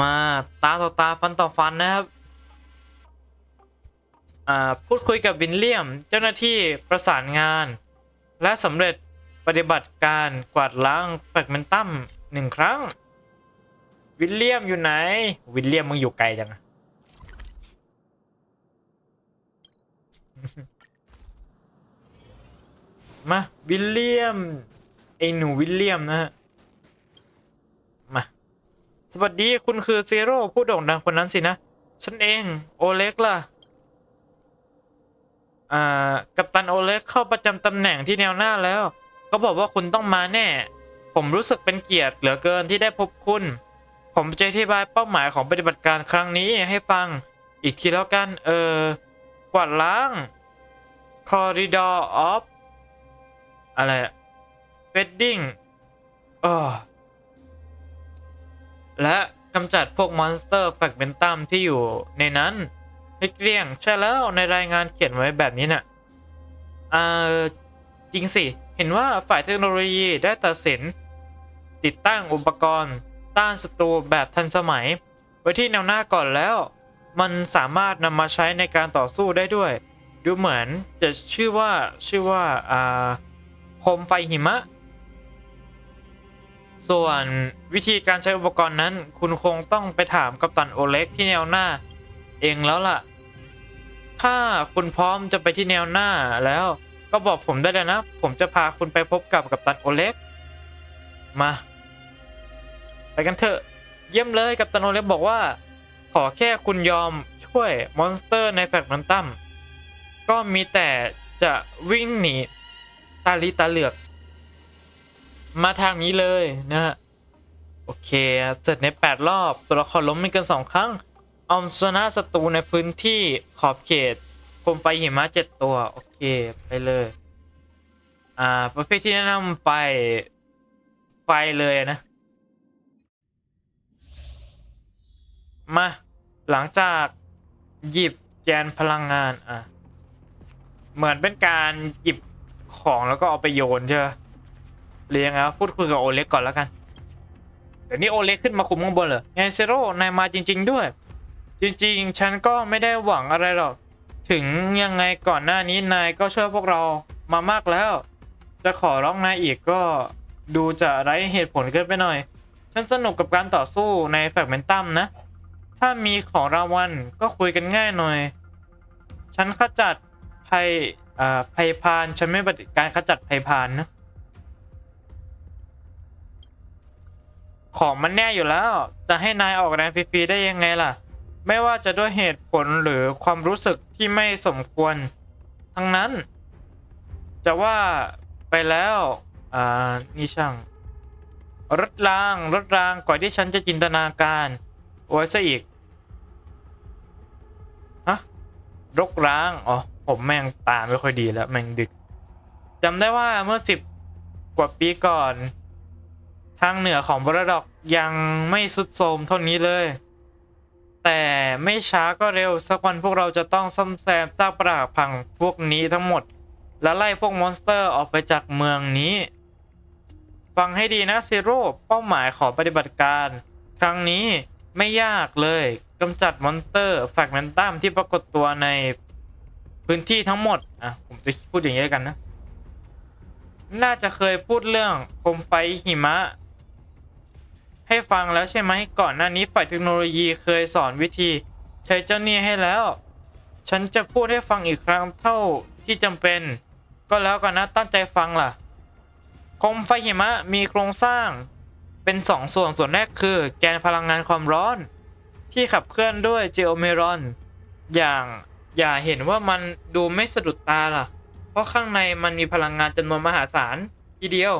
มาตาต่อตาฟันต่อฟันนะครับ อ่า พูดคุยกับวินเลียม เจ้าหน้าที่ประสานงาน และสำเร็จปฏิบัติการกวาดล้างแฟกเมนตัมหนึ่งครั้ง วินเลียมอยู่ไหน วินเลียมมึงอยู่ไกลจังอะมาวิลเลียมไอหนูวิลเลียมนะฮะ สวัสดีคุณคือเซโร่ผู้โด่งดังคนนั้นสินะ ฉันเอง โอเล็กล่ะ อ่า กัปตันโอเล็กเข้าประจำตำแหน่งที่แนวหน้าแล้ว ก็บอกว่าคุณต้องมาแน่ ผมรู้สึกเป็นเกียรติเหลือเกินที่ได้พบคุณ ผมจะอธิบายเป้าหมายของปฏิบัติการครั้งนี้ให้ฟัง อีกทีแล้วกัน เออ กวาดล้าง Corridor of อะไรอะ Wedding เออ และกำจัดพวกมอนสเตอร์แฟกเมนตัมที่อยู่ในนั้นให้เกลี้ยงใช่แล้วในรายงานเขียนไว้แบบนี้น่ะอ่าจริงสิ เห็นว่าฝ่ายเทคโนโลยีได้ตัดสิน ติดตั้งอุปกรณ์ ต้านศัตรูแบบทันสมัย ไว้ที่แนวหน้าก่อนแล้ว มันสามารถนำมาใช้ในการต่อสู้ได้ด้วย ดูเหมือนจะชื่อว่าชื่อว่าอ่าโคมไฟหิมะ ส่วนวิธีการใช้อุปกรณ์นั้น คุณคงต้องไปถามกัปตันโอเล็กที่แนวหน้า เองแล้วล่ะ ถ้าคุณพร้อมจะไปที่แนวหน้าแล้วก็บอกผมได้เลยนะ ผมจะพาคุณไปพบกับกัปตันโอเล็ก มา ไปกันเถอะ เยี่ยมเลยกัปตันโอเล็กบอกว่า ขอแค่คุณยอมช่วยมอนสเตอร์ในแฟกมันตัมก็มีแต่จะวิ่งหนีตาลีตาเหลือก มาทางนี้เลยนะฮะโอเค เสร็จใน 8 รอบ ตัวละครล้มไม่เกิน 2 ครั้งเอาชนะศัตรูในพื้นที่ขอบเขตโคมไฟหิมะ 7 ตัว โอเค ไปเลย อ่า ประเภทที่แนะนำไฟไฟเลยนะ มา หลังจากหยิบแกนพลังงาน อะ เหมือนเป็นการหยิบของแล้วก็เอาไปโยนใช่ไหม เรียงครับพูดคุยกับโอเล็กก่อนแล้วกันเดี๋ยวนี้โอเล็กขึ้นมาคุมข้างบนเหรอไงเซโร่นายมาจริง ๆ ด้วย จริงๆ ฉันก็ไม่ได้หวังอะไรหรอก ถึงยังไงก่อนหน้านี้นายก็ช่วยพวกเรามามากแล้ว จะขอร้องนายอีกก็ดูจะไร้เหตุผลเกินไปหน่อย ฉันสนุกกับการต่อสู้ในแฟกเมนตัมนะ ถ้ามีของรางวัลก็คุยกันง่ายหน่อย ฉันขจัดภัยอ่าภัยพาน ฉันไม่ปฏิการขจัดภัยพานนะ ของมันแน่อยู่แล้ว จะให้นายออกแรงฟรีๆได้ยังไงล่ะ ไม่ว่าจะด้วยเหตุผลหรือความรู้สึกที่ไม่สมควร ทั้งนั้น จะว่าไปแล้ว อ่า นี่ช่าง รถราง รถรางกว่าที่ฉันจะจินตนาการ โอ้ยซะอีก ฮะ รกร้าง อ๋อ ผมแม่งตาไม่ค่อยดีแล้ว แม่งดึกจำได้ว่าเมื่อสิบกว่าปีก่อน ทางเหนือของบรดอกยังไม่สุดโทมเท่านี้เลย แต่ไม่ช้าก็เร็วสักวันพวกเราจะต้องซ่อมแซมซากปรักพังพวกนี้ทั้งหมด และไล่พวกมอนสเตอร์ออกไปจากเมืองนี้ ฟังให้ดีนะซีโร่เป้าหมายของปฏิบัติการ ครั้งนี้ไม่ยากเลยกำจัดมอนสเตอร์แฟกเมนตัมที่ปรากฏตัวในพื้นที่ทั้งหมด อะ ผมจะพูดอย่างนี้ด้วกันนะ น่าจะเคยพูดเรื่องโคมไฟหิมะ ให้ฟังแล้วใช่ไหมก่อนหน้านี้ฝ่ายเทคโนโลยีเคยสอนวิธีใช้เจ้าหนี้ให้แล้ว ฉันจะพูดให้ฟังอีกครั้งเท่าที่จำเป็น ก็แล้วกันนะตั้งใจฟังล่ะโคมไฟหิมะมีโครงสร้างเป็นสองส่วนส่วนแรกคือ แกนพลังงานความร้อน ที่ขับเคลื่อนด้วยเจโอเมรอน อย่างอย่าเห็นว่ามันดูไม่สะดุดตาล่ะ เพราะข้างในมันมีพลังงานจำนวนมหาศาลทีเดียว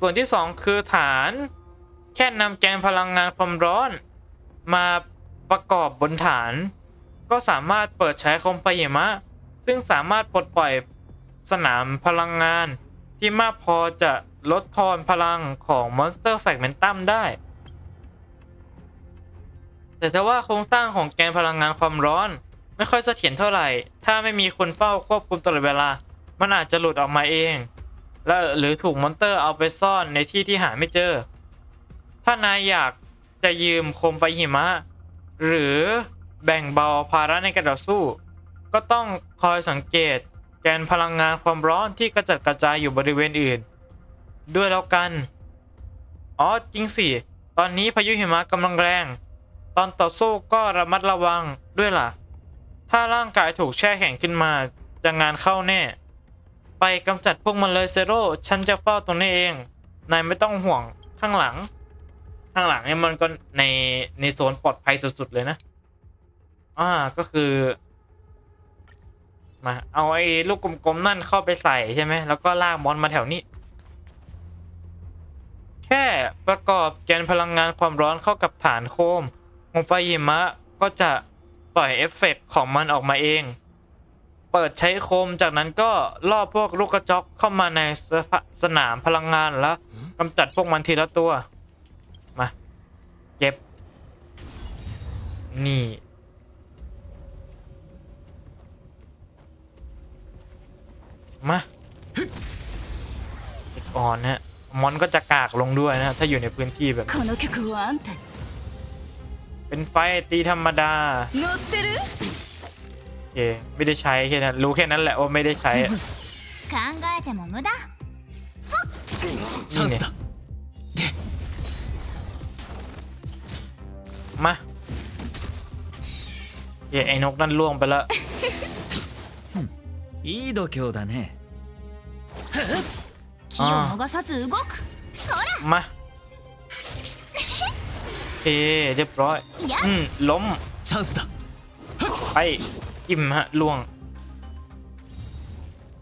ส่วนที่ 2 คือฐาน แค่นำแกนพลังงานความร้อน มาประกอบบนฐาน ก็สามารถเปิดใช้คมไฟหิมะ ซึ่งสามารถปลดปล่อยสนามพลังงาน ที่มากพอจะลดทอนพลังของมอนสเตอร์แฟกเมนตัมได้ แต่ถ้าว่าโครงสร้างของแกนพลังงานความร้อน ไม่ค่อยเสถียรเท่าไหร่ ถ้าไม่มีคนเฝ้าควบคุมตลอดเวลา มันอาจจะหลุดออกมาเอง และหรือถูกมอนเตอร์เอาไปซ่อนในที่ที่หาไม่เจอ ถ้านายอยากจะยืมโคมไฟหิมะ หรือแบ่งเบาภาระในการต่อสู้ ก็ต้องคอยสังเกตแกนพลังงานความร้อนที่กระจัดกระจายอยู่บริเวณอื่น ด้วยแล้วกัน อ๋อจริงสิ ตอนนี้พายุหิมะกำลังแรง ตอนต่อสู้ก็ระมัดระวังด้วยล่ะ ถ้าร่างกายถูกแช่แข็งขึ้นมาจะงานเข้าแน่ ไปกำจัดพวกมันเลยเซโร่ฉันจะเฝ้าตรงนี้เอง นายไม่ต้องห่วงข้างหลัง ข้างหลังเนี่ยมันก็ในในโซนปลอดภัยสุดๆเลยนะ อ่าก็คือ มา เอาไอ้ลูกกลมๆนั่นเข้าไปใส่ใช่ไหมแล้วก็ลากมอนมาแถวนี้ แค่ประกอบแกนพลังงานความร้อนเข้ากับฐานโคมของไฟหิมะก็จะปล่อยเอฟเฟกต์ของมันออกมาเอง เปิดใช้โคมจากนั้นก็ล่อพวกลูกกระจกเข้ามาในสสนามพลังงานแล้วกำจัดพวกมันทีละตัว มา เก็บ นี่ มาเดอ่อนฮะมอนก็จะกากลงด้วยนะถ้าอยู่ในพื้นที่แบบเป็นไฟตีธรรมดา เค ไม่ได้ใช้แค่นั้น รู้แค่นั้นแหละว่าไม่ได้ใช้อะ 考えても無駄チャンスだ มาเย้ไอ้นกนั่นล่วงไปแล้ว いい度胸だね気を逃さず動くほ มาโอเค เรียบร้อย らやっ อืม ล้ม チャンスだ ไป จิ้มฮะล่วง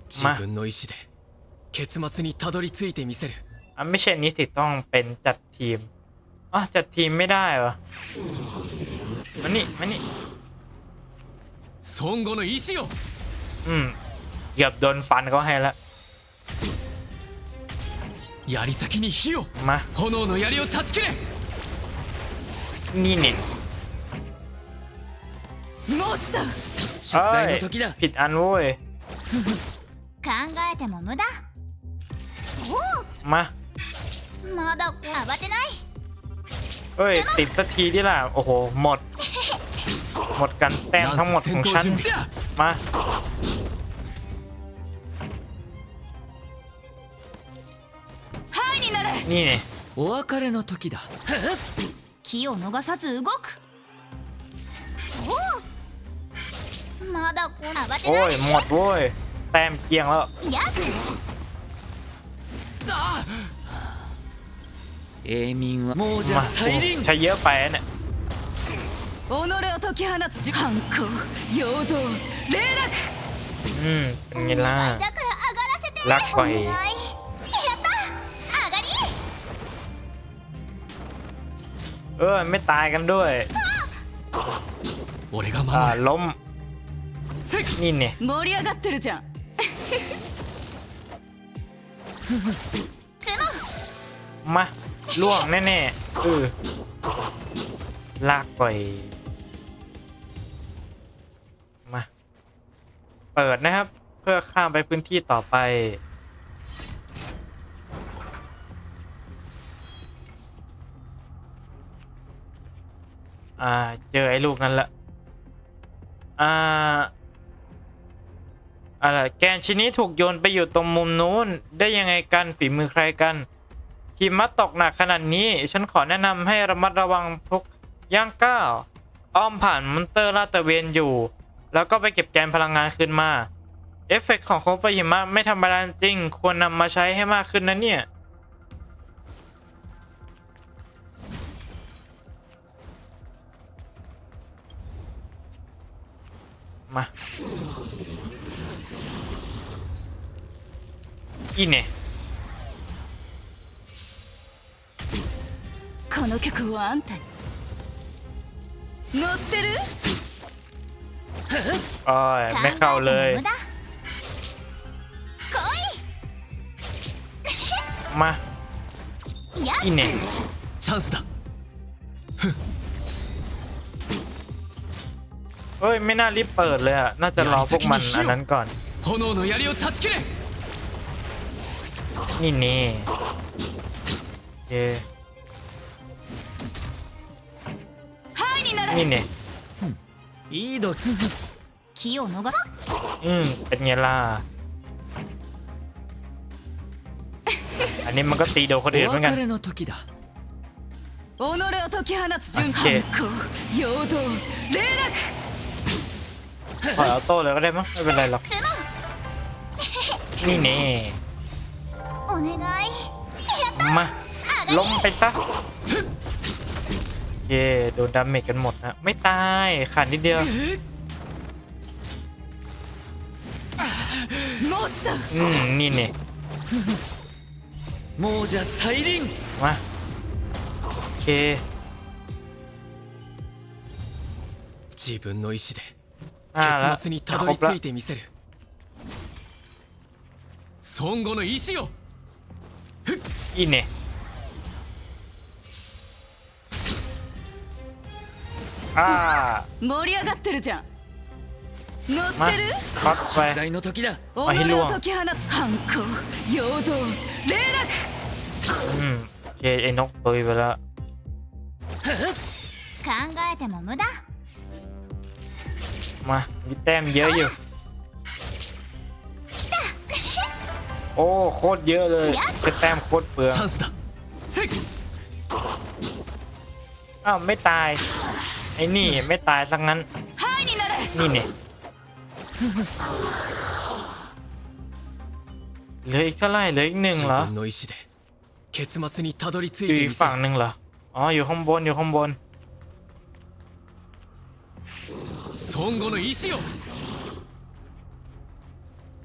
自分の意志で結末にたどり着いてみせる อ่ะไม่ใช่นี้สิต้องเป็นจัดทีมอ่ะจัดทีมไม่ได้เหรอมานี่มานี่ 孫悟の意志を อืมเกือบโดนฟันเขาให้แล้ว 槍先に火を มา 炎の槍を断ち切れ นี่เนี่ย もっと食材の時だ ผิดอันโว้ย 考えても無駄お มา おまだ慌てない เอ้ย ติดสักทีดิล่ะ โอ้โห หมด หมดกันแต้มทั้งหมดของฉัน 準備だ มา ハイになれ นี่เนี่ย お別れの時だ気を逃さず動く まだこ慌て โอ้ ない ย หมดโว้ย แต้มเกลียงแล้ว やっ永民はもうじ มา ゃ再臨 ใช้เยอะไปเนี่ย 己を解き放つ反抗陽動霊落 อืม เป็นไงล่ะ だから上がらせてラッコいいお願いやった上がり เออ ไม่ตายกันด้วย 俺が อ่า 守る ล้ม せっ นี่เนี่ย 盛り上がってるじゃん角 มาล่วงแน่ๆเออลากไปมา เปิดนะครับ เพื่อข้ามไปพื้นที่ต่อไป อ่า เจอไอ้ลูกนั้นละ อ่า อะไรแกนชิ้นนี้ถูกโยนไปอยู่ตรงมุมนู้น ได้ยังไงกันฝีมือใครกันหิมะตกหนักขนาดนี้ ฉันขอแนะนำให้ระมัดระวังทุกย่างก้าวอ้อมผ่านมอนเตอร์ลาดตะเวนอยู่ แล้วก็ไปเก็บแกนพลังงานคืนมา เอฟเฟกต์ของโคฟหิมะไม่ธรรมดาจริง ควรนำมาใช้ให้มากขึ้นนะเนี่ยมาいいね。この曲はあんたに乗ってる โอ้ย 考 ไม่เข้าเลย えても無駄来 มา いやっ อีเน่ チャンスだ เฮ้ย ไม่น่ารีบเปิดเลยอ่ะ น่าจะรอพวกมันอันนั้นก่อน 炎の槍を断ち切れ นี่นี่โอเค になれ นี่เนี่ย いい度気を逃す อืม เป็นไงล่ะ อันนี้มันก็ตีโดนคนอื่น お เหมือนกัน 別れの時だ己を解き放つ順オッケー反抗陽動霊落 ขอเอาโต้เลยก็ได้มั้งไม่เป็นไรหรอก つも นี่แน่ お願い มา ล้มไปซะเย่โดนดาเมจกันหมดนะ ไม่ตายขาดนิดเดียว もっと อืม นี่เนี่ย 亡者再臨 มาโอเค 自分の意志で อ่าแล้ว 結末にた ค ど ร り บแล้ว 着いてみせる孫悟の意志を いいね。ああ盛り上がってるじゃん。乗ってる？の時だ。解き放つ反抗陽動霊落うん。考えても無駄。まあ、見てみようよ。 โอ้โคตรเยอะเลยจะแต้มโคตรเปลืองอ้าวไม่ตายไอ้นี่ไม่ตายสักงั้น นี่เนี่ยเหลืออีกเท่าไรเหลืออีกหนึ่งเหรออยู่อีกฝั่งหนึ่งเหรออ๋ออยู่ข้างบนอยู่ข้างบน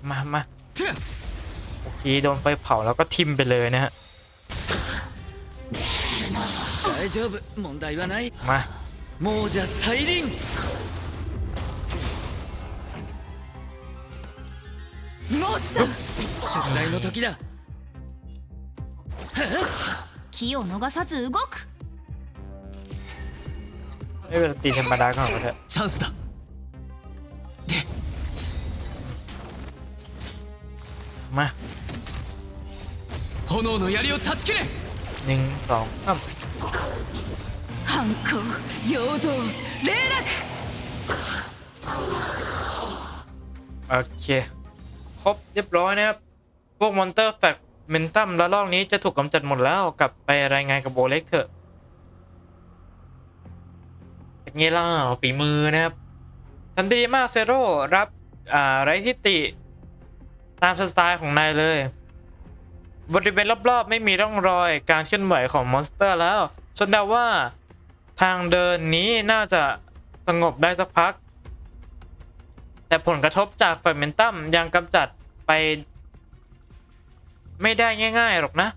มามา て โอเค โดนไฟเผาแล้วก็ทิมไปเลยนะฮะ 大丈夫問題はない มา 亡者再臨 もっと食材の時だ気を逃さず動く ไม่เป็นตีธรรมดาก่อนก็ได้ チャンスだで มา 炎の槍を断ち切れ หนึ่งสองสาม 反抗陽動霊落 โอเค ครบเรียบร้อยนะครับ พวกมอนเตอร์แฟกเมนตัมแล้วรอบนี้จะถูกกำจัดหมดแล้วกลับไปรายงานกับโบเล็กเถอะเป็นไงล่ะฝีมือนะครับทำได้ดีมากเซโร่รับ อ่า ไรทิติ ตามสไตล์ของนายเลย บริเวณรอบๆ ไม่มีร่องรอยการเคลื่อนไหวของมอนสเตอร์แล้วฉันเดาว่าทางเดินนี้น่าจะสงบได้สักพัก แต่ผลกระทบจากแฟรเมนตัมยังกำจัดไป ไม่ได้ง่ายๆหรอกนะ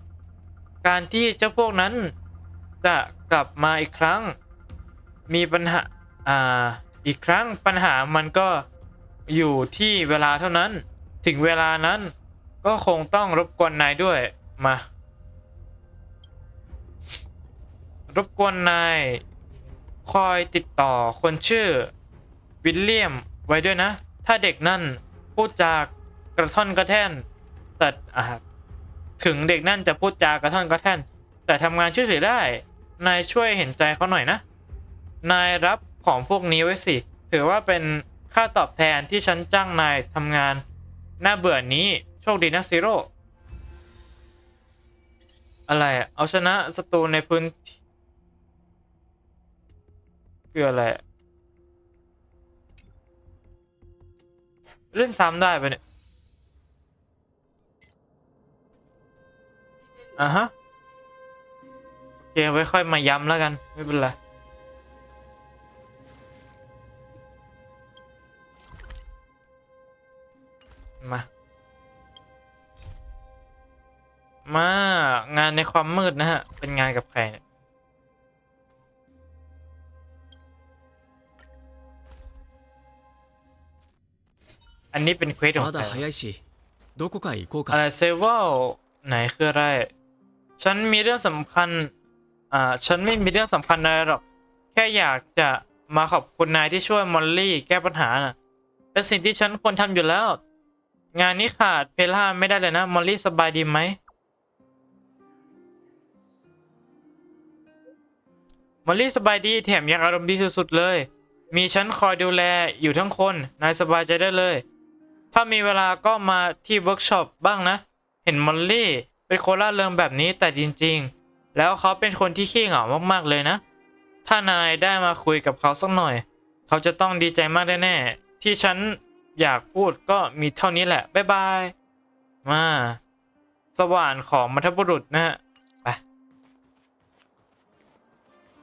การที่เจ้าพวกนั้นจะกลับมาอีกครั้ง มีปัญหาอ่าอีกครั้งปัญหามันก็อยู่ที่เวลาเท่านั้น ถึงเวลานั้น ก็คงต้องรบกวนนายด้วย มา รบกวนนาย คอยติดต่อคนชื่อ วิลเลียมไว้ด้วยนะ ถ้าเด็กนั่นพูดจากกระท่อนกระแท่น แต่ถึงเด็กนั่นจะพูดจากระท่อนกระแท่น แต่ทำงานชื่อถือได้ นายช่วยเห็นใจเขาหน่อยนะ นายรับของพวกนี้ไว้สิ ถือว่าเป็นค่าตอบแทนที่ฉันจ้างนายทำงานน่าเบื่อนี้ โชคดีนะซีโร่อะไรเอาชนะศัตรูในพื้นคืออะไรเล่นซ้ำได้ปะเนี่ยอะฮะโอเคไว้ค่อยมาย้ำแล้วกัน ไม่เป็นไรมา มางานในความมืดนะฮะ เป็นงานกับใครเนี่ยอันนี้เป็นเควสของใครอะไรเซเวลไหนคืออะไร ฉันมีเรื่องสำคัญ อ่า ฉันไม่มีเรื่องสำคัญอะไรหรอก แค่อยากจะมาขอบคุณนายที่ช่วยมอลลี่แก้ปัญหาน่ะ เป็นสิ่งที่ฉันควรทำอยู่แล้ว งานนี้ขาดเพล่าไม่ได้เลยนะ มอลลี่สบายดีไหม มอลลี่สบายดีแถมยังอารมณ์ดีสุดๆเลย มีฉันคอยดูแลอยู่ทั้งคน นายสบายใจได้เลย ถ้ามีเวลาก็มาที่เวิร์กช็อปบ้างนะ เห็นมอลลี่เป็นคนล่าเริงแบบนี้แต่จริงๆ แล้วเขาเป็นคนที่ขี้เหงามากๆเลยนะ ถ้านายได้มาคุยกับเขาสักหน่อย เขาจะต้องดีใจมากแน่ๆที่ฉันอยากพูดก็มีเท่านี้แหละบ๊ายบายมา สว่านของมัทบุรุษนะฮะ